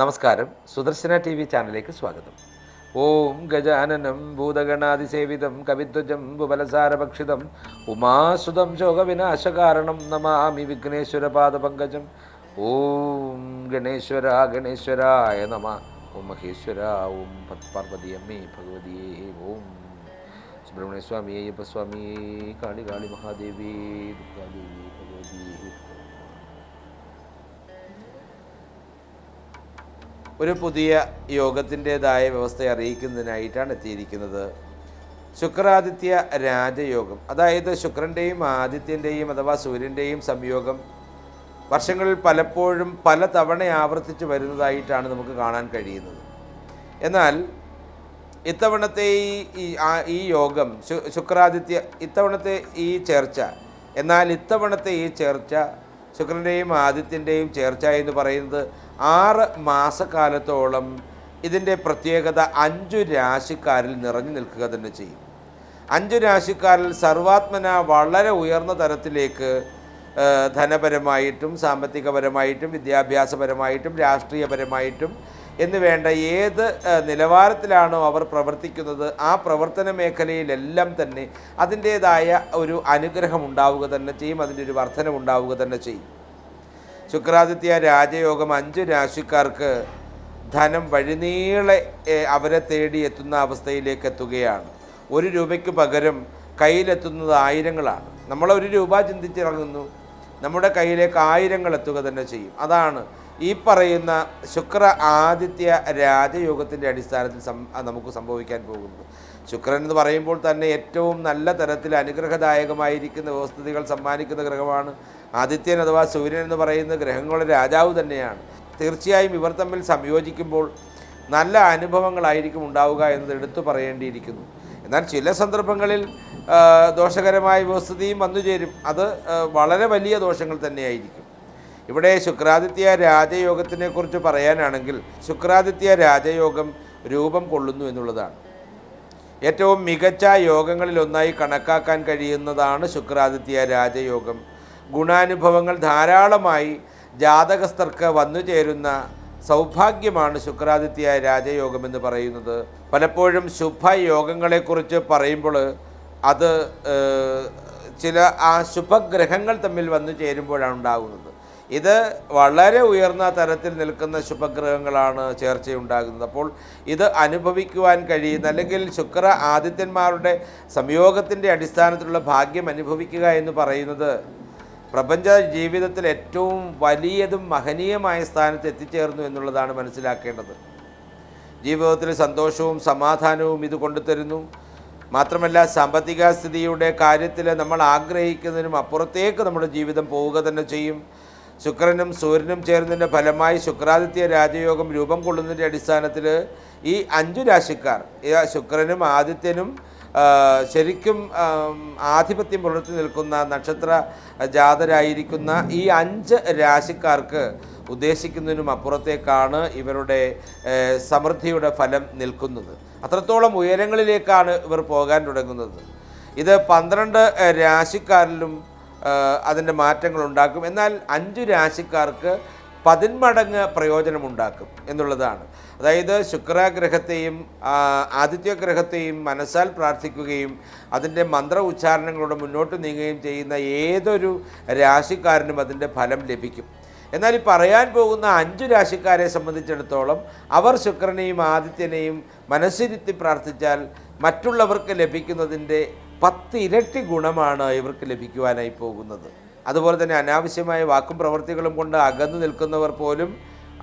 നമസ്കാരം. Sudarshana T V ചാനലിലേക്ക് സ്വാഗതം. ഓം ഗജാനനം ഭൂതഗണാതിസേവിതം കവിധ്വജം ഭുബലസാരഭക്ഷിതം ഉമാസുതം ശോകവിനാശകാരണം നമാമി വിഘ്നേശ്വര പാദപങ്കജം. ഓം ഗണേശ്വര ഗണേശ്വരായ നമ. ഓം മഹേശ്വര ഓം പാർവതി അമ്മേ ഭഗവതിയേ ഓം സുബ്രഹ്മണ്യ സ്വാമി അയ്യപ്പസ്വാമി കാളി കാളി മഹാദേവി ദുർഗാദേവി. ഒരു പുതിയ യോഗത്തിന്റെതായ വ്യവസ്ഥയെ അറിയിക്കുന്നതിനായിട്ടാണ് എത്തിയിരിക്കുന്നത്. ശുക്രാദിത്യ രാജയോഗം അതായത് ശുക്രന്റെയും ആദിത്യന്റെയും അഥവാ സൂര്യന്റെയും സംയോഗം വർഷങ്ങളിൽ പലപ്പോഴും പല തവണ ആവർത്തിച്ച് വരുന്നതായിട്ടാണ് നമുക്ക് കാണാൻ കഴിയുന്നത്. എന്നാൽ ഇത്തവണത്തെ ഈ ഈ- യോഗം ശുക്രാദിത്യ ഇത്തവണത്തെ ഈ ചേർച്ച എന്നാൽ ഇത്തവണത്തെ ഈ ചേർച്ച ശുക്രന്റെയും ആദിത്യന്റെയും ചേർച്ച എന്ന് പറയുന്നത് ആറ് മാസക്കാലത്തോളം ഇതിന്റെ പ്രത്യേകത അഞ്ചു രാശിക്കാരിൽ നിറഞ്ഞു നിൽക്കുക തന്നെ ചെയ്യും. അഞ്ചു രാശിക്കാരിൽ സർവാത്മന വളരെ ഉയർന്ന തരത്തിലേക്ക് ധനപരമായിട്ടും സാമ്പത്തികപരമായിട്ടും വിദ്യാഭ്യാസപരമായിട്ടും രാഷ്ട്രീയപരമായിട്ടും എന്ന് വേണ്ട ഏത് നിലവാരത്തിലാണോ അവർ പ്രവർത്തിക്കുന്നത് ആ പ്രവർത്തന മേഖലയിലെല്ലാം തന്നെ അതിന്റേതായ ഒരു അനുഗ്രഹം ഉണ്ടാവുക തന്നെ ചെയ്യും അതിന്റെ ഒരു വർധനം ഉണ്ടാവുക തന്നെ ചെയ്യും. ശുക്രാദിത്യ രാജയോഗം അഞ്ച് രാശിക്കാർക്ക് ധനം വഴിനീളെ അവരെ തേടി എത്തുന്ന അവസ്ഥയിലേക്ക് എത്തുകയാണ്. ഒരു രൂപയ്ക്ക് പകരം കയ്യിലെത്തുന്നത് ആയിരങ്ങളാണ്. നമ്മൾ ഒരു രൂപ ചിന്തിച്ചിറങ്ങുന്നു. നമ്മുടെ കയ്യിലേക്ക് ആയിരങ്ങൾ എത്തുക തന്നെ ചെയ്യും. അതാണ് ഈ പറയുന്ന ശുക്ര ആദിത്യ രാജയോഗത്തിന്റെ അടിസ്ഥാനത്തിൽ നമുക്ക് സംഭവിക്കാൻ പോകുന്നത്. ശുക്രൻ എന്ന് പറയുമ്പോൾ തന്നെ ഏറ്റവും നല്ല തരത്തിൽ അനുഗ്രഹദായകമായിരിക്കുന്ന വ്യവസ്ഥിതികൾ സമ്മാനിക്കുന്ന ഗ്രഹമാണ്. ആദിത്യൻ അഥവാ സൂര്യൻ എന്ന് പറയുന്ന ഗ്രഹങ്ങളുടെ രാജാവ് തന്നെയാണ്. തീർച്ചയായും ഇവർ തമ്മിൽ സംയോജിക്കുമ്പോൾ നല്ല അനുഭവങ്ങളായിരിക്കും ഉണ്ടാവുക എന്നത് എടുത്തു പറയേണ്ടിയിരിക്കുന്നു. എന്നാൽ ചില സന്ദർഭങ്ങളിൽ ദോഷകരമായ വന്നു ചേരും. അത് വളരെ വലിയ ദോഷങ്ങൾ തന്നെയായിരിക്കും. ഇവിടെ ശുക്രാദിത്യ രാജയോഗത്തിനെക്കുറിച്ച് പറയാനാണെങ്കിൽ ശുക്രാദിത്യ രാജയോഗം രൂപം കൊള്ളുന്നു എന്നുള്ളതാണ്. ഏറ്റവും മികച്ച യോഗങ്ങളിലൊന്നായി കണക്കാക്കാൻ കഴിയുന്നതാണ് ശുക്രാദിത്യ രാജയോഗം. ഗുണാനുഭവങ്ങൾ ധാരാളമായി ജാതകസ്ഥർക്ക് വന്നു ചേരുന്ന സൗഭാഗ്യമാണ് ശുക്രാദിത്യായ രാജയോഗം എന്ന് പറയുന്നത്. പലപ്പോഴും ശുഭയോഗങ്ങളെക്കുറിച്ച് പറയുമ്പോൾ അത് ചില ആ ശുഭഗ്രഹങ്ങൾ തമ്മിൽ വന്നു ചേരുമ്പോഴാണ് ഉണ്ടാകുന്നത്. ഇത് വളരെ ഉയർന്ന തരത്തിൽ നിൽക്കുന്ന ശുഭഗ്രഹങ്ങളാണ് ചേർച്ചയുണ്ടാകുന്നത്. അപ്പോൾ ഇത് അനുഭവിക്കുവാൻ കഴിയുന്ന അല്ലെങ്കിൽ ശുക്ര ആദിത്യന്മാരുടെ സംയോഗത്തിന്റെ അടിസ്ഥാനത്തിലുള്ള ഭാഗ്യം അനുഭവിക്കുക എന്ന് പറയുന്നത് പ്രപഞ്ച ജീവിതത്തിൽ ഏറ്റവും വലിയതും മഹനീയമായ സ്ഥാനത്ത് എത്തിച്ചേർന്നു എന്നുള്ളതാണ് മനസ്സിലാക്കേണ്ടത്. ജീവിതത്തിൽ സന്തോഷവും സമാധാനവും ഇത് കൊണ്ടുതരുന്നു. മാത്രമല്ല സാമ്പത്തിക സ്ഥിതിയുടെ കാര്യത്തിൽ നമ്മൾ ആഗ്രഹിക്കുന്നതിനും അപ്പുറത്തേക്ക് നമ്മുടെ ജീവിതം പോവുക തന്നെ ചെയ്യും. ശുക്രനും സൂര്യനും ചേർന്നതിന്റെ ഫലമായി ശുക്രാദിത്യ രാജയോഗം രൂപം കൊള്ളുന്നതിന്റെ അടിസ്ഥാനത്തിൽ ഈ അഞ്ചു രാശിക്കാർ ശുക്രനും ആദിത്യനും ശരിക്കും ആധിപത്യം പുലർത്തി നിൽക്കുന്ന നക്ഷത്ര ജാതരായിരിക്കുന്ന ഈ അഞ്ച് രാശിക്കാർക്ക് ഉദ്ദേശിക്കുന്നതിനും അപ്പുറത്തേക്കാണ് ഇവരുടെ സമൃദ്ധിയുടെ ഫലം നിൽക്കുന്നത്. അത്രത്തോളം ഉയരങ്ങളിലേക്കാണ് ഇവർ പോകാൻ തുടങ്ങുന്നത്. ഇത് പന്ത്രണ്ട് രാശിക്കാരിലും അതിന്റെ മാറ്റങ്ങൾ ഉണ്ടാക്കും. എന്നാൽ അഞ്ച് രാശിക്കാർക്ക് പതിന്മടങ്ങ് പ്രയോജനമുണ്ടാക്കും എന്നുള്ളതാണ്. അതായത് ശുക്രഗ്രഹത്തെയും ആദിത്യഗ്രഹത്തെയും മനസ്സാൽ പ്രാർത്ഥിക്കുകയും അതിന്റെ മന്ത്ര ഉച്ചാരണങ്ങളോട് മുന്നോട്ട് നീങ്ങുകയും ചെയ്യുന്ന ഏതൊരു രാശിക്കാരനും അതിന്റെ ഫലം ലഭിക്കും. എന്നാൽ ഈ പറയാൻ പോകുന്ന അഞ്ച് രാശിക്കാരെ സംബന്ധിച്ചിടത്തോളം അവർ ശുക്രനെയും ആദിത്യനെയും മനസ്സിരുത്തി പ്രാർത്ഥിച്ചാൽ മറ്റുള്ളവർക്ക് ലഭിക്കുന്നതിന്റെ പത്ത് ഇരട്ടി ഗുണമാണ് ഇവർക്ക് ലഭിക്കുവാനായി പോകുന്നത്. അതുപോലെ തന്നെ അനാവശ്യമായ വാക്കും പ്രവൃത്തികളും കൊണ്ട് അകന്നു നിൽക്കുന്നവർ പോലും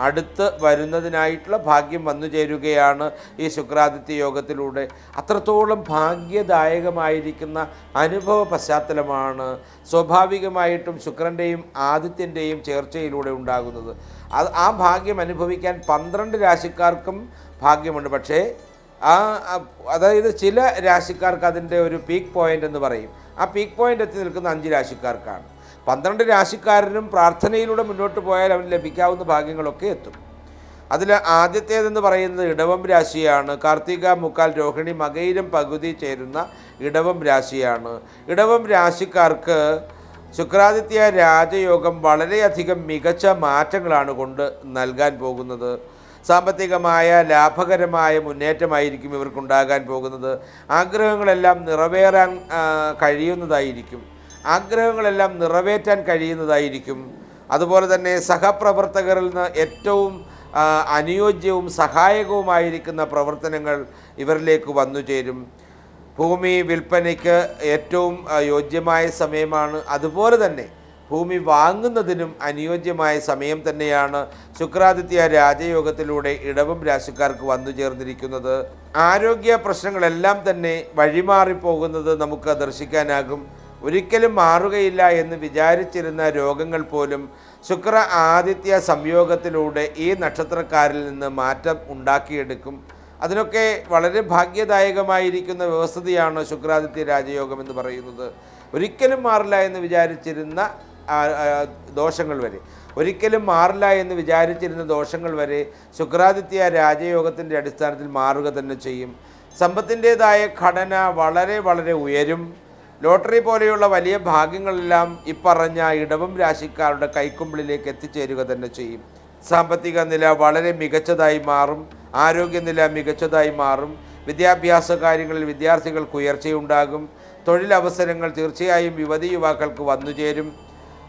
അടുത്ത് വരുന്നതിനായിട്ടുള്ള ഭാഗ്യം വന്നു ചേരുകയാണ് ഈ ശുക്രാദിത്യ യോഗത്തിലൂടെ. അത്രത്തോളം ഭാഗ്യദായകമായിരിക്കുന്ന അനുഭവ പശ്ചാത്തലമാണ് സ്വാഭാവികമായിട്ടും ശുക്രന്റെയും ആദിത്യന്റെയും ചേർച്ചയിലൂടെ ഉണ്ടാകുന്നത്. അത് ആ ഭാഗ്യം അനുഭവിക്കാൻ പന്ത്രണ്ട് രാശിക്കാർക്കും ഭാഗ്യമുണ്ട്. പക്ഷേ ആ അതായത് ചില രാശിക്കാർക്ക് അതിന്റെ ഒരു പീക്ക് പോയിന്റ് എന്ന് പറയും. ആ പീക്ക് പോയിന്റ് എത്തി നിൽക്കുന്ന അഞ്ച് രാശിക്കാർക്കാണ്. പന്ത്രണ്ട് രാശിക്കാരനും പ്രാർത്ഥനയിലൂടെ മുന്നോട്ട് പോയാൽ അവന് ലഭിക്കാവുന്ന ഭാഗ്യങ്ങളൊക്കെ എത്തും. അതിൽ ആദ്യത്തേതെന്ന് പറയുന്നത് ഇടവം രാശിയാണ്. കാർത്തിക മുക്കാൽ രോഹിണി മകയിലും പകുതി ചേരുന്ന ഇടവം രാശിയാണ്. ഇടവം രാശിക്കാർക്ക് ശുക്രാദിത്യ രാജയോഗം വളരെയധികം മികച്ച മാറ്റങ്ങളാണ് കൊണ്ട് നൽകാൻ പോകുന്നത്. സാമ്പത്തികമായ ലാഭകരമായ മുന്നേറ്റമായിരിക്കും ഇവർക്കുണ്ടാകാൻ പോകുന്നത്. ആഗ്രഹങ്ങളെല്ലാം നിറവേറാൻ കഴിയുന്നതായിരിക്കും. ആഗ്രഹങ്ങളെല്ലാം നിറവേറ്റാൻ കഴിയുന്നതായിരിക്കും. അതുപോലെ തന്നെ സഹപ്രവർത്തകരിൽ നിന്ന് ഏറ്റവും അനുയോജ്യവും സഹായകവുമായിരിക്കുന്ന പ്രവർത്തനങ്ങൾ ഇവരിലേക്ക് വന്നു ചേരും. ഭൂമി വിൽപ്പനയ്ക്ക് ഏറ്റവും യോജ്യമായ സമയമാണ്. അതുപോലെ തന്നെ ഭൂമി വാങ്ങുന്നതിനും അനുയോജ്യമായ സമയം തന്നെയാണ് ശുക്രാദിത്യ രാജയോഗത്തിലൂടെ ഇടവും രാശിക്കാർക്ക് വന്നു ചേർന്നിരിക്കുന്നത്. ആരോഗ്യ പ്രശ്നങ്ങളെല്ലാം തന്നെ വഴിമാറിപ്പോകുന്നത് നമുക്ക് ദർശിക്കാനാകും. ഒരിക്കലും മാറുകയില്ല എന്ന് വിചാരിച്ചിരുന്ന രോഗങ്ങൾ പോലും ശുക്ര ആദിത്യ സംയോഗത്തിലൂടെ ഈ നക്ഷത്രക്കാരിൽ നിന്ന് മാറ്റം ഉണ്ടാക്കിയെടുക്കും. അതിനൊക്കെ വളരെ ഭാഗ്യദായകമായിരിക്കുന്ന വ്യവസ്ഥതയാണ് ശുക്രാദിത്യ രാജയോഗം എന്ന് പറയുന്നത്. ഒരിക്കലും മാറില്ല എന്ന് വിചാരിച്ചിരുന്ന ദോഷങ്ങൾ വരെ. ഒരിക്കലും മാറില്ല എന്ന് വിചാരിച്ചിരുന്ന ദോഷങ്ങൾ വരെ ശുക്രാദിത്യ രാജയോഗത്തിന്റെ അടിസ്ഥാനത്തിൽ മാറുക തന്നെ ചെയ്യും. സമ്പത്തിന്റേതായ ഘടന വളരെ വളരെ ഉയരും. ലോട്ടറി പോലെയുള്ള വലിയ ഭാഗ്യങ്ങളെല്ലാം ഇപ്പറഞ്ഞ ഇടവും രാശിക്കാരുടെ കൈക്കുമ്പിളിലേക്ക് എത്തിച്ചേരുക തന്നെ ചെയ്യും. സാമ്പത്തിക നില വളരെ മികച്ചതായി മാറും. ആരോഗ്യനില മികച്ചതായി മാറും. വിദ്യാഭ്യാസ കാര്യങ്ങളിൽ വിദ്യാർത്ഥികൾക്ക് ഉയർച്ചയുണ്ടാകും. തൊഴിലവസരങ്ങൾ തീർച്ചയായും യുവതി യുവാക്കൾക്ക് വന്നുചേരും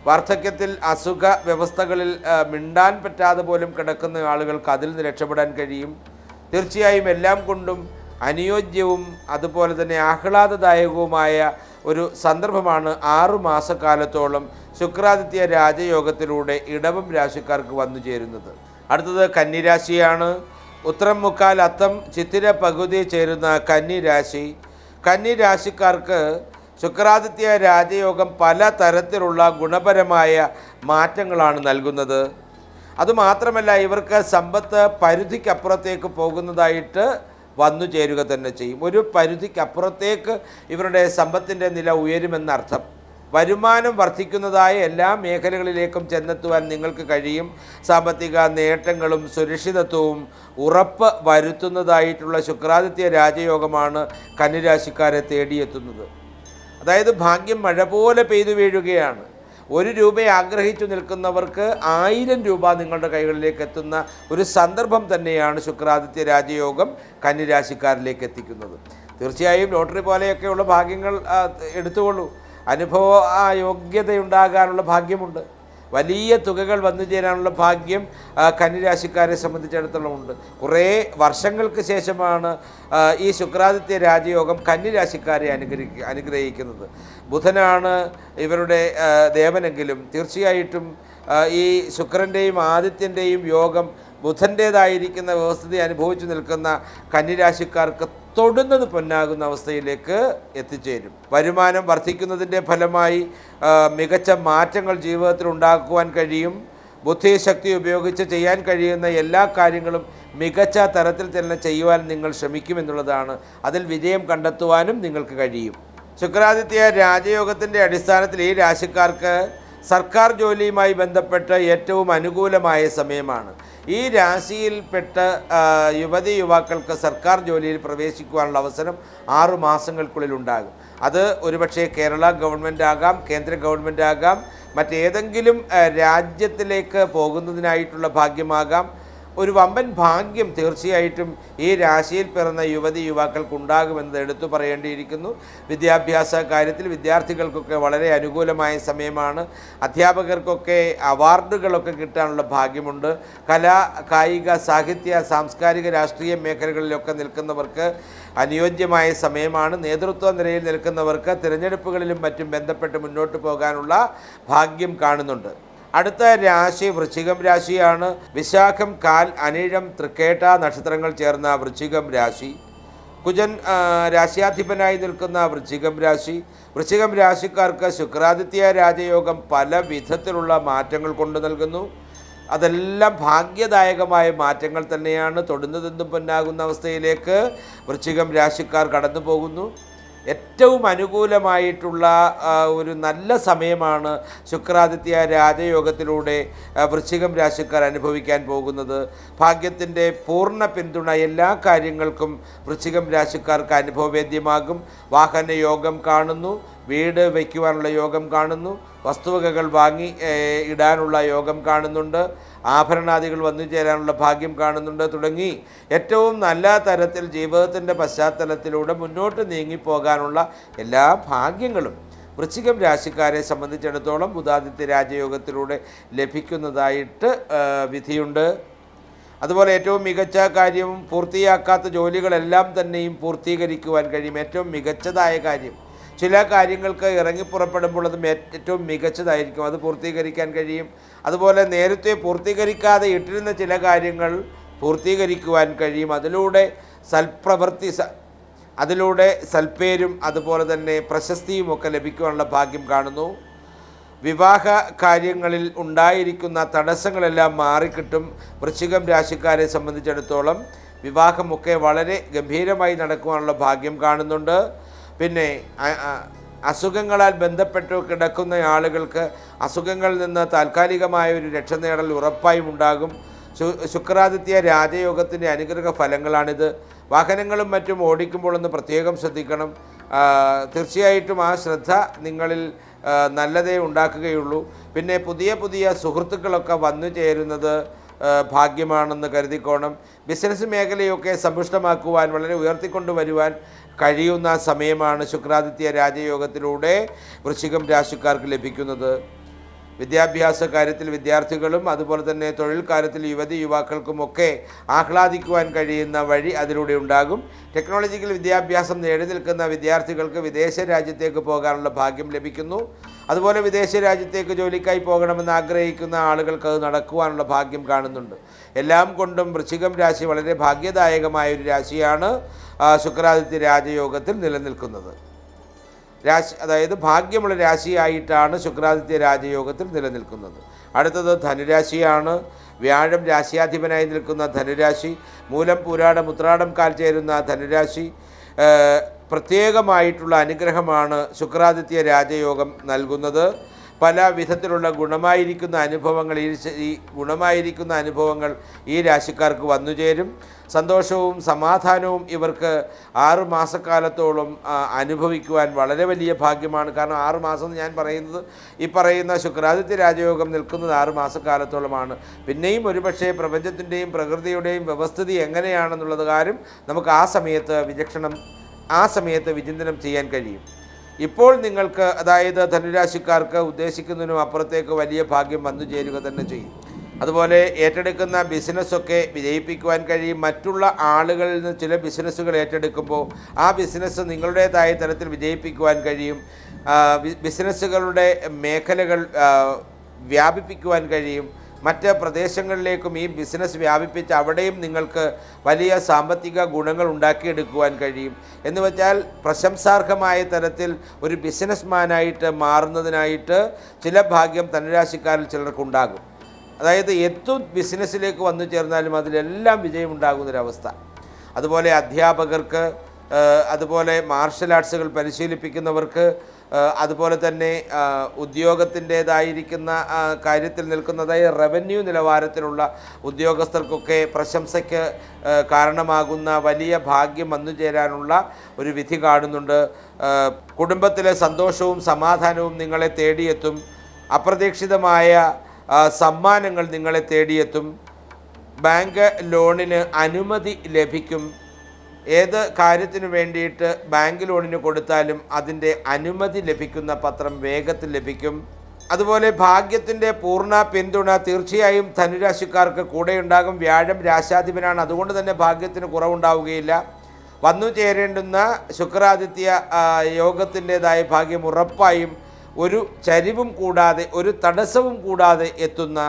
വാർദ്ധക്യത്തിൽ അസുഖ വ്യവസ്ഥകളിൽ മിണ്ടാൻ പറ്റാതെ പോലും കിടക്കുന്ന ആളുകൾക്ക് അതിൽ നിന്ന് രക്ഷപ്പെടാൻ കഴിയും. തീർച്ചയായും എല്ലാം കൊണ്ടും അനുയോജ്യവും അതുപോലെ തന്നെ ആഹ്ലാദദായകവുമായ ഒരു സന്ദർഭമാണ് ആറു മാസക്കാലത്തോളം ശുക്രാദിത്യ രാജയോഗത്തിലൂടെ ഇടവം രാശിക്കാർക്ക് വന്നു ചേരുന്നത്. അടുത്തത് കന്നിരാശിയാണ്. ഉത്തരം മുക്കാൽ അത്തം ചിത്തിര പകുതി ചേരുന്ന കന്നിരാശി. കന്നിരാശിക്കാർക്ക് കന്നി രാശിക്കാർക്ക് ശുക്രാദിത്യ രാജയോഗം പല തരത്തിലുള്ള ഗുണപരമായ മാറ്റങ്ങളാണ് നൽകുന്നത്. അതുമാത്രമല്ല ഇവർക്ക് സമ്പത്ത് പരിധിക്കപ്പുറത്തേക്ക് പോകുന്നതായിട്ട് വന്നു ചേരുക തന്നെ ചെയ്യും. ഒരു പരിധിക്കപ്പുറത്തേക്ക് ഇവരുടെ സമ്പത്തിന്റെ നില ഉയരുമെന്നർത്ഥം. വരുമാനം വർദ്ധിക്കുന്നതായ എല്ലാ മേഖലകളിലേക്കും ചെന്നെത്തുവാൻ നിങ്ങൾക്ക് കഴിയും. സാമ്പത്തിക നേട്ടങ്ങളും സുരക്ഷിതത്വവും ഉറപ്പ് വരുത്തുന്നതായിട്ടുള്ള ശുക്രാദിത്യ രാജയോഗമാണ് കന്നിരാശിക്കാരെ തേടിയെത്തുന്നത്. അതായത് ഭാഗ്യം മഴ പോലെ പെയ്തു വീഴുകയാണ്. ഒരു രൂപ ആഗ്രഹിച്ചു നിൽക്കുന്നവർക്ക് ആയിരം രൂപ നിങ്ങളുടെ കൈകളിലേക്ക് എത്തുന്ന ഒരു സന്ദർഭം തന്നെയാണ് ശുക്രാദിത്യ രാജയോഗം കന്നിരാശിക്കാരിലേക്ക് എത്തിക്കുന്നത്. തീർച്ചയായും ലോട്ടറി പോലെയൊക്കെയുള്ള ഭാഗ്യങ്ങൾ എടുത്തുകൊള്ളൂ. അനുഭവ യോഗ്യതയുണ്ടാകാനുള്ള ഭാഗ്യമുണ്ട്. വലിയ തുകകൾ വന്നു ചേരാനുള്ള ഭാഗ്യം കന്നിരാശിക്കാരെ സംബന്ധിച്ചിടത്തോളം ഉണ്ട്. കുറേ വർഷങ്ങൾക്ക് ശേഷമാണ് ഈ ശുക്രാദിത്യ രാജയോഗം കന്നിരാശിക്കാരെ അനുഗ്രഹിക്ക അനുഗ്രഹിക്കുന്നത്. ബുധനാണ് ഇവരുടെ ദേവനെങ്കിലും. തീർച്ചയായിട്ടും ഈ ശുക്രന്റെയും ആദിത്യന്റെയും യോഗം ബുധന്റേതായിരിക്കുന്ന വ്യവസ്ഥിതി അനുഭവിച്ചു നിൽക്കുന്ന കന്നിരാശിക്കാർക്ക് തൊടുന്നത് പൊന്നാകുന്ന അവസ്ഥയിലേക്ക് എത്തിച്ചേരും. വരുമാനം വർദ്ധിക്കുന്നതിന്റെ ഫലമായി മികച്ച മാറ്റങ്ങൾ ജീവിതത്തിൽ ഉണ്ടാക്കുവാൻ കഴിയും. ബുദ്ധിശക്തി ഉപയോഗിച്ച് ചെയ്യാൻ കഴിയുന്ന എല്ലാ കാര്യങ്ങളും മികച്ച തരത്തിൽ തന്നെ ചെയ്യുവാൻ നിങ്ങൾ ശ്രമിക്കുമെന്നുള്ളതാണ്. അതിൽ വിജയം കണ്ടെത്തുവാനും നിങ്ങൾക്ക് കഴിയും. ശുക്രാദിത്യ രാജയോഗത്തിന്റെ അടിസ്ഥാനത്തിൽ ഈ രാശിക്കാർക്ക് സർക്കാർ ജോലിയുമായി ബന്ധപ്പെട്ട് ഏറ്റവും അനുകൂലമായ സമയമാണ്. ഈ രാശിയിൽപ്പെട്ട യുവതി യുവാക്കൾക്ക് സർക്കാർ ജോലിയിൽ പ്രവേശിക്കുവാനുള്ള അവസരം ആറു മാസങ്ങൾക്കുള്ളിൽ ഉണ്ടാകും. അത് ഒരുപക്ഷേ കേരള ഗവൺമെന്റ് ആകാം കേന്ദ്ര ഗവൺമെന്റ് ആകാം മറ്റേതെങ്കിലും രാജ്യത്തിലേക്ക് പോകുന്നതിനായിട്ടുള്ള ഭാഗ്യമാകാം. ഒരു വമ്പൻ ഭാഗ്യം തീർച്ചയായിട്ടും ഈ രാശിയിൽ പിറന്ന യുവതി യുവാക്കൾക്കുണ്ടാകുമെന്നത് എടുത്തു പറയേണ്ടിയിരിക്കുന്നു. വിദ്യാഭ്യാസ കാര്യത്തിൽ വിദ്യാർത്ഥികൾക്കൊക്കെ വളരെ അനുകൂലമായ സമയമാണ്. അധ്യാപകർക്കൊക്കെ അവാർഡുകളൊക്കെ കിട്ടാനുള്ള ഭാഗ്യമുണ്ട്. കലാ കായിക സാഹിത്യ സാംസ്കാരിക രാഷ്ട്രീയ മേഖലകളിലൊക്കെ നിൽക്കുന്നവർക്ക് അനുയോജ്യമായ സമയമാണ്. നേതൃത്വ നിലയിൽ നിൽക്കുന്നവർക്ക് തിരഞ്ഞെടുപ്പുകളിലും മറ്റും ബന്ധപ്പെട്ട് മുന്നോട്ട് പോകാനുള്ള ഭാഗ്യം കാണുന്നുണ്ട്. അടുത്ത രാശി വൃശ്ചികം രാശിയാണ്. വിശാഖം കാൽ അനിഴം തൃക്കേട്ട നക്ഷത്രങ്ങൾ ചേർന്ന വൃശ്ചികം രാശി. കുജൻ രാശ്യാധിപനായി നിൽക്കുന്ന വൃശ്ചികം രാശി. വൃശ്ചികം രാശിക്കാർക്ക് ശുക്രാദിത്യ രാജയോഗം പല വിധത്തിലുള്ള മാറ്റങ്ങൾ കൊണ്ടു നൽകുന്നു. അതെല്ലാം ഭാഗ്യദായകമായ മാറ്റങ്ങൾ തന്നെയാണ് തൊടുന്നതെന്തും പൊന്നാകുന്ന അവസ്ഥയിലേക്ക് വൃശ്ചികം രാശിക്കാർ കടന്നു പോകുന്നു ഏറ്റവും അനുകൂലമായിട്ടുള്ള ഒരു നല്ല സമയമാണ് ശുക്രാദിത്യ രാജയോഗത്തിലൂടെ വൃശ്ചികം രാശിക്കാർ അനുഭവിക്കാൻ പോകുന്നത്. ഭാഗ്യത്തിന്റെ പൂർണ പിന്തുണ എല്ലാ കാര്യങ്ങൾക്കും വൃശ്ചികം രാശിക്കാർക്ക് അനുഭവവേദ്യമാകും. വാഹന യോഗം കാണുന്നു. വീട് വയ്ക്കുവാനുള്ള യോഗം കാണുന്നു. വസ്തുവകകൾ വാങ്ങി ഇടാനുള്ള യോഗം കാണുന്നുണ്ട്. ആഭരണാദികൾ വന്നു ചേരാനുള്ള ഭാഗ്യം കാണുന്നുണ്ട്. തുടങ്ങി ഏറ്റവും നല്ല തരത്തിൽ ജീവിതത്തിന്റെ പശ്ചാത്തലത്തിലൂടെ മുന്നോട്ട് നീങ്ങിപ്പോകാനുള്ള എല്ലാ ഭാഗ്യങ്ങളും വൃശ്ചികം രാശിക്കാരെ സംബന്ധിച്ചിടത്തോളം ബുധാദിത്യ രാജയോഗത്തിലൂടെ ലഭിക്കുന്നതായിട്ട് വിധിയുണ്ട്. അതുപോലെ ഏറ്റവും മികച്ച കാര്യവും പൂർത്തിയാക്കാത്ത ജോലികളെല്ലാം തന്നെയും പൂർത്തീകരിക്കുവാൻ കഴിയും. ഏറ്റവും മികച്ചതായ കാര്യം ചില കാര്യങ്ങൾക്ക് ഇറങ്ങിപ്പുറപ്പെടുമ്പോൾ അത് ഏറ്റവും മികച്ചതായിരിക്കും. അത് പൂർത്തീകരിക്കാൻ കഴിയും. അതുപോലെ നേരത്തെ പൂർത്തീകരിക്കാതെ ഇട്ടിരുന്ന ചില കാര്യങ്ങൾ പൂർത്തീകരിക്കുവാൻ കഴിയും. അതിലൂടെ സൽപ്രവൃത്തി അതിലൂടെ സൽപ്പേരും അതുപോലെ തന്നെ പ്രശസ്തിയും ഒക്കെ ലഭിക്കുവാനുള്ള ഭാഗ്യം കാണുന്നു. വിവാഹ കാര്യങ്ങളിൽ ഉണ്ടായിരിക്കുന്ന തടസ്സങ്ങളെല്ലാം മാറിക്കിട്ടും വൃശ്ചികം രാശിക്കാരെ സംബന്ധിച്ചിടത്തോളം വിവാഹമൊക്കെ വളരെ ഗംഭീരമായി നടക്കുവാനുള്ള ഭാഗ്യം കാണുന്നുണ്ട്. പിന്നെ അസുഖങ്ങളാൽ ബന്ധപ്പെട്ട് കിടക്കുന്ന ആളുകൾക്ക് അസുഖങ്ങളിൽ നിന്ന് താൽക്കാലികമായ ഒരു രക്ഷ നേടൽ ഉറപ്പായും ഉണ്ടാകും. ശുക്രാദിത്യ രാജയോഗത്തിന്റെ അനുഗ്രഹ ഫലങ്ങളാണിത്. വാഹനങ്ങളും മറ്റും ഓടിക്കുമ്പോൾ ഒന്ന് പ്രത്യേകം ശ്രദ്ധിക്കണം. തീർച്ചയായിട്ടും ആ ശ്രദ്ധ നിങ്ങളിൽ നല്ലതേ ഉണ്ടാക്കുകയുള്ളൂ. പിന്നെ പുതിയ പുതിയ സുഹൃത്തുക്കളൊക്കെ വന്നു ചേരുന്നത് ഭാഗ്യമാണെന്ന് കരുതിക്കോണം. ബിസിനസ് മേഖലയൊക്കെ സമ്പുഷ്ടമാക്കുവാൻ വളരെ ഉയർത്തിക്കൊണ്ടുവരുവാൻ കഴിയുന്ന സമയമാണ് ശുക്രാദിത്യ രാജയോഗത്തിലൂടെ വൃശ്ചികം രാശിക്കാർക്ക് ലഭിക്കുന്നത്. വിദ്യാഭ്യാസ കാര്യത്തിൽ വിദ്യാർത്ഥികളും അതുപോലെ തന്നെ തൊഴിൽ കാര്യത്തിൽ യുവതി യുവാക്കൾക്കുമൊക്കെ ആഹ്ലാദിക്കുവാൻ കഴിയുന്ന വഴി അതിലൂടെ ഉണ്ടാകും. ടെക്നോളജിക്കൽ വിദ്യാഭ്യാസം നേടി നിൽക്കുന്ന വിദ്യാർത്ഥികൾക്ക് വിദേശ രാജ്യത്തേക്ക് പോകാനുള്ള ഭാഗ്യം ലഭിക്കുന്നു. അതുപോലെ വിദേശ രാജ്യത്തേക്ക് ജോലിക്കായി പോകണമെന്ന് ആഗ്രഹിക്കുന്ന ആളുകൾക്ക് അത് നടക്കുവാനുള്ള ഭാഗ്യം കാണുന്നുണ്ട്. എല്ലാം കൊണ്ടും വൃശ്ചികം രാശി വളരെ ഭാഗ്യദായകമായ ഒരു രാശിയാണ്. ശുക്രാദിത്യ രാജയോഗത്തിൽ നിലനിൽക്കുന്നത്. രാശി അതായത് ഭാഗ്യമുള്ള രാശിയായിട്ടാണ് ശുക്രാദിത്യ രാജയോഗത്തിൽ നിലനിൽക്കുന്നത്. അടുത്തത് ധനുരാശിയാണ്. വ്യാഴം രാശിയാധിപനായി നിൽക്കുന്ന ധനുരാശി മൂലം പൂരാടം ഉത്രാടം കാൽ ചേരുന്ന ധനുരാശി പ്രത്യേകമായിട്ടുള്ള അനുഗ്രഹമാണ് ശുക്രാദിത്യ രാജയോഗം നൽകുന്നത്. പല വിധത്തിലുള്ള ഗുണമായിരിക്കുന്ന അനുഭവങ്ങൾ ഈ ഗുണമായിരിക്കുന്ന അനുഭവങ്ങൾ ഈ രാശിക്കാർക്ക് വന്നു ചേരും. സന്തോഷവും സമാധാനവും ഇവർക്ക് ആറുമാസക്കാലത്തോളം അനുഭവിക്കുവാൻ വളരെ വലിയ ഭാഗ്യമാണ്. കാരണം ആറുമാസം എന്ന് ഞാൻ പറയുന്നത് ഈ പറയുന്ന ശുക്രാദിത്യ രാജയോഗം നിൽക്കുന്നത് ആറുമാസക്കാലത്തോളമാണ് പിന്നെയും ഒരുപക്ഷെ പ്രപഞ്ചത്തിന്റെയും പ്രകൃതിയുടെയും വ്യവസ്ഥിതി എങ്ങനെയാണെന്നുള്ളത് കാര്യം നമുക്ക് ആ സമയത്ത് വിചക്ഷണം ആ സമയത്ത് വിചിന്തനം ചെയ്യാൻ കഴിയും. ഇപ്പോൾ നിങ്ങൾക്ക് അതായത് ധനുരാശിക്കാർക്ക് ഉദ്ദേശിക്കുന്നതിനും അപ്പുറത്തേക്ക് വലിയ ഭാഗ്യം വന്നു ചേരുക തന്നെ ചെയ്യും. അതുപോലെ ഏറ്റെടുക്കുന്ന ബിസിനസ്സൊക്കെ വിജയിപ്പിക്കുവാൻ കഴിയും. മറ്റുള്ള ആളുകളിൽ നിന്ന് ചില ബിസിനസ്സുകൾ ഏറ്റെടുക്കുമ്പോൾ ആ ബിസിനസ് നിങ്ങളുടേതായ തരത്തിൽ വിജയിപ്പിക്കുവാൻ കഴിയും. ബിസിനസ്സുകളുടെ മേഖലകൾ വ്യാപിപ്പിക്കുവാൻ കഴിയും. മറ്റ് പ്രദേശങ്ങളിലേക്കും ഈ ബിസിനസ് വ്യാപിപ്പിച്ച് അവിടെയും നിങ്ങൾക്ക് വലിയ സാമ്പത്തിക ഗുണങ്ങൾ ഉണ്ടാക്കിയെടുക്കുവാൻ കഴിയും. എന്ന് വെച്ചാൽ പ്രശംസാർഹമായ തരത്തിൽ ഒരു ബിസിനസ്മാനായിട്ട് മാറുന്നതിനായിട്ട് ചില ഭാഗ്യം ധനുരാശിക്കാരിൽ ചിലർക്കുണ്ടാകും. അതായത് എത്തും ബിസിനസ്സിലേക്ക് വന്നു ചേർന്നാലും അതിലെല്ലാം വിജയമുണ്ടാകുന്നൊരവസ്ഥ. അതുപോലെ അധ്യാപകർക്ക് അതുപോലെ മാർഷൽ ആർട്സുകൾ പരിശീലിപ്പിക്കുന്നവർക്ക് അതുപോലെ തന്നെ ഉദ്യോഗത്തിന്റേതായിരിക്കുന്ന കാര്യത്തിൽ നിൽക്കുന്നതായി റവന്യൂ നിലവാരത്തിലുള്ള ഉദ്യോഗസ്ഥർക്കൊക്കെ പ്രശംസയ്ക്ക് കാരണമാകുന്ന വലിയ ഭാഗ്യം വന്നു ചേരാനുള്ള ഒരു വിധി കാണുന്നുണ്ട്. കുടുംബത്തിലെ സന്തോഷവും സമാധാനവും നിങ്ങളെ തേടിയെത്തും. അപ്രതീക്ഷിതമായ സമ്മാനങ്ങൾ നിങ്ങളെ തേടിയെത്തും. ബാങ്ക് ലോണിന് അനുമതി ലഭിക്കും. ഏത് കാര്യത്തിനു വേണ്ടിയിട്ട് ബാങ്ക് ലോണിന് കൊടുത്താലും അതിന്റെ അനുമതി ലഭിക്കുന്ന പത്രം വേഗത്തിൽ ലഭിക്കും. അതുപോലെ ഭാഗ്യത്തിന്റെ പൂർണ പിന്തുണ തീർച്ചയായും ധനുരാശിക്കാർക്ക് കൂടെയുണ്ടാകും. വ്യാഴം രാശാധിപനാണ്. അതുകൊണ്ട് തന്നെ ഭാഗ്യത്തിന് കുറവുണ്ടാവുകയില്ല. വന്നു ചേരേണ്ടുന്ന ശുക്രാദിത്യ യോഗത്തിന്റേതായ ഭാഗ്യം ഉറപ്പായും ഒരു ചരിവും കൂടാതെ ഒരു തടസ്സവും കൂടാതെ എത്തുന്ന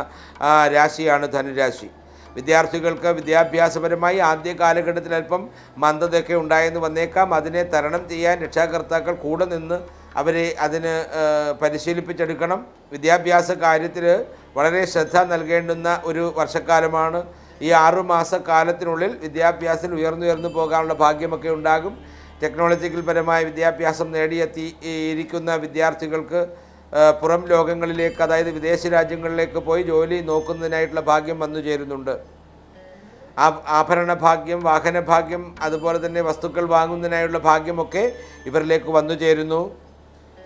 രാശിയാണ് ധനുരാശി. വിദ്യാർത്ഥികൾക്ക് വിദ്യാഭ്യാസപരമായി ആദ്യ കാലഘട്ടത്തിൽ അല്പം മന്ദതയൊക്കെ ഉണ്ടായെന്ന് വന്നേക്കാം. അതിനെ തരണം ചെയ്യാൻ രക്ഷാകർത്താക്കൾ കൂടെ നിന്ന് അവരെ അതിന് പരിശീലിപ്പിച്ചെടുക്കണം. വിദ്യാഭ്യാസ കാര്യത്തിൽ വളരെ ശ്രദ്ധ നൽകേണ്ടുന്ന ഒരു വർഷക്കാലമാണ്. ഈ ആറുമാസ കാലത്തിനുള്ളിൽ വിദ്യാഭ്യാസത്തിൽ ഉയർന്നുയർന്നു പോകാനുള്ള ഭാഗ്യമൊക്കെ ഉണ്ടാകും. ടെക്നോളജിക്കൽ പരമായ വിദ്യാഭ്യാസം നേടിയെത്തി ഇരിക്കുന്ന വിദ്യാർത്ഥികൾക്ക് പുറം ലോകങ്ങളിലേക്ക് അതായത് വിദേശ രാജ്യങ്ങളിലേക്ക് പോയി ജോലി നോക്കുന്നതിനായിട്ടുള്ള ഭാഗ്യം വന്നു ചേരുന്നുണ്ട്. ആഭരണ ഭാഗ്യം വാഹന ഭാഗ്യം അതുപോലെ തന്നെ വസ്തുക്കൾ വാങ്ങുന്നതിനായുള്ള ഭാഗ്യമൊക്കെ ഇവരിലേക്ക് വന്നു ചേരുന്നു.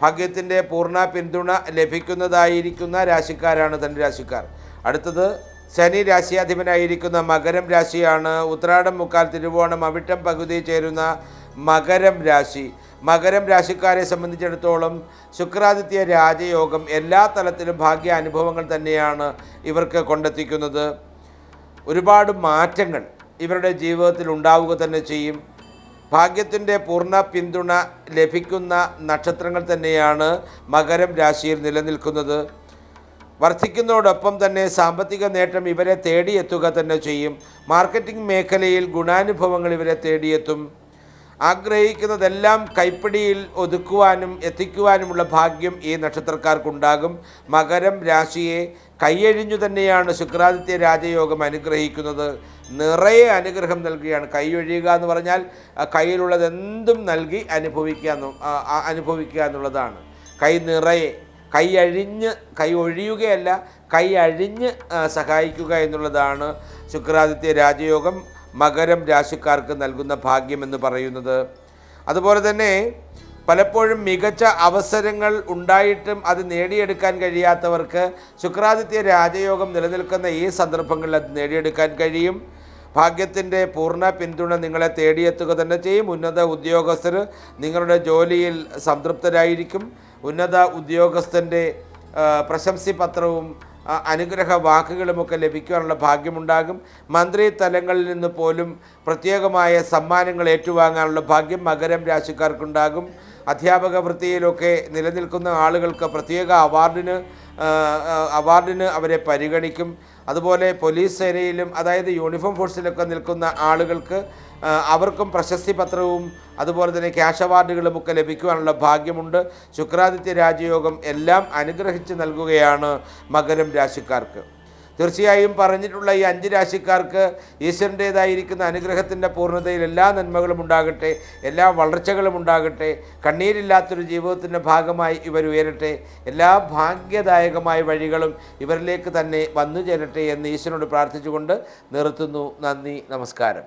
ഭാഗ്യത്തിന്റെ പൂർണ പിന്തുണ ലഭിക്കുന്നതായിരിക്കുന്ന രാശിക്കാരാണ് രാശിക്കാർ. അടുത്തത് ശനി രാശിയാധിപനായിരിക്കുന്ന മകരം രാശിയാണ്. ഉത്രാടം മുക്കാൽ തിരുവോണം അവിട്ടം പകുതി ചേരുന്ന മകരം രാശി. മകരം രാശിക്കാരെ സംബന്ധിച്ചിടത്തോളം ശുക്രാദിത്യ രാജയോഗം എല്ലാ തലത്തിലും ഭാഗ്യ അനുഭവങ്ങൾ തന്നെയാണ് ഇവർക്ക് കൊണ്ടെത്തിക്കുന്നത്. ഒരുപാട് മാറ്റങ്ങൾ ഇവരുടെ ജീവിതത്തിൽ ഉണ്ടാവുക തന്നെ ചെയ്യും. ഭാഗ്യത്തിന്റെ പൂർണ പിന്തുണ ലഭിക്കുന്ന നക്ഷത്രങ്ങൾ തന്നെയാണ് മകരം രാശിയിൽ നിലനിൽക്കുന്നത്. വർദ്ധിക്കുന്നതോടൊപ്പം തന്നെ സാമ്പത്തിക നേട്ടം ഇവരെ തേടിയെത്തുക തന്നെ ചെയ്യും. മാർക്കറ്റിംഗ് മേഖലയിൽ ഗുണാനുഭവങ്ങൾ ഇവരെ തേടിയെത്തും. ആഗ്രഹിക്കുന്നതെല്ലാം കൈപ്പിടിയിൽ ഒതുക്കുവാനും എത്തിക്കുവാനുമുള്ള ഭാഗ്യം ഈ നക്ഷത്രക്കാർക്കുണ്ടാകും. മകരം രാശിയെ കൈയഴിഞ്ഞു തന്നെയാണ് ശുക്രാദിത്യ രാജയോഗം അനുഗ്രഹിക്കുന്നത്. നിറയെ അനുഗ്രഹം നൽകുകയാണ്. കൈയൊഴിയുക എന്ന് പറഞ്ഞാൽ കയ്യിലുള്ളത് എന്തും നൽകി അനുഭവിക്കുക അനുഭവിക്കുക എന്നുള്ളതാണ്. കൈ നിറയെ കൈ അഴിഞ്ഞ് കൈ ഒഴിയുകയല്ല കൈ അഴിഞ്ഞ് സഹായിക്കുക എന്നുള്ളതാണ് ശുക്രാദിത്യ രാജയോഗം. മകരം രാശിക്കാർക്ക് നൽകുന്ന ഭാഗ്യം എന്ന് പറയുന്നത്. അതുപോലെ തന്നെ പലപ്പോഴും മികച്ച അവസരങ്ങൾ ഉണ്ടായിട്ടും അത് നേടിയെടുക്കാൻ കഴിയാത്തവർക്ക് ശുക്രാദിത്യ രാജയോഗം നിലനിൽക്കുന്ന ഈ സന്ദർഭങ്ങളിൽ അത് നേടിയെടുക്കാൻ കഴിയും. ഭാഗ്യത്തിന്റെ പൂർണ പിന്തുണ നിങ്ങളെ തേടിയെത്തുക തന്നെ ചെയ്യും. ഉന്നത ഉദ്യോഗസ്ഥർ നിങ്ങളുടെ ജോലിയിൽ സംതൃപ്തരായിരിക്കും. ഉന്നത ഉദ്യോഗസ്ഥന്റെ പ്രശംസി പത്രവും അനുഗ്രഹ വാക്കുകളുമൊക്കെ ലഭിക്കാനുള്ള ഭാഗ്യമുണ്ടാകും. മന്ത്രി തലങ്ങളിൽ നിന്ന് പോലും പ്രത്യേകമായ സമ്മാനങ്ങൾ ഏറ്റുവാങ്ങാനുള്ള ഭാഗ്യം മകരം രാശിക്കാർക്കുണ്ടാകും. അധ്യാപക വൃത്തിയിലൊക്കെ നിലനിൽക്കുന്ന ആളുകൾക്ക് പ്രത്യേക അവാർഡിന് അവാർഡിന് അവരെ പരിഗണിക്കും. അതുപോലെ പോലീസ് സേനയിലും അതായത് യൂണിഫോം ഫോഴ്സിലൊക്കെ നിൽക്കുന്ന ആളുകൾക്ക് അവർക്കും പ്രശസ്തി പത്രവും അതുപോലെ തന്നെ ക്യാഷ് അവാർഡുകളും ഒക്കെ ലഭിക്കുവാനുള്ള ഭാഗ്യമുണ്ട്. ശുക്രാദിത്യ രാജയോഗം എല്ലാം അനുഗ്രഹിച്ച് നൽകുകയാണ് മകരം രാശിക്കാർക്ക്. തീർച്ചയായും പറഞ്ഞിട്ടുള്ള ഈ അഞ്ച് രാശിക്കാർക്ക് ഈശ്വരന്റേതായിരിക്കുന്ന അനുഗ്രഹത്തിന്റെ പൂർണതയിൽ എല്ലാ നന്മകളും ഉണ്ടാകട്ടെ എല്ലാ വളർച്ചകളും ഉണ്ടാകട്ടെ കണ്ണീരില്ലാത്തൊരു ജീവിതത്തിന്റെ ഭാഗമായി ഇവർ ഉയരട്ടെ എല്ലാ ഭാഗ്യദായകമായ വഴികളും ഇവരിലേക്ക് തന്നെ വന്നു ചേരട്ടെ എന്ന് ഈശ്വരനോട് പ്രാർത്ഥിച്ചുകൊണ്ട് നിർത്തുന്നു. നന്ദി നമസ്കാരം.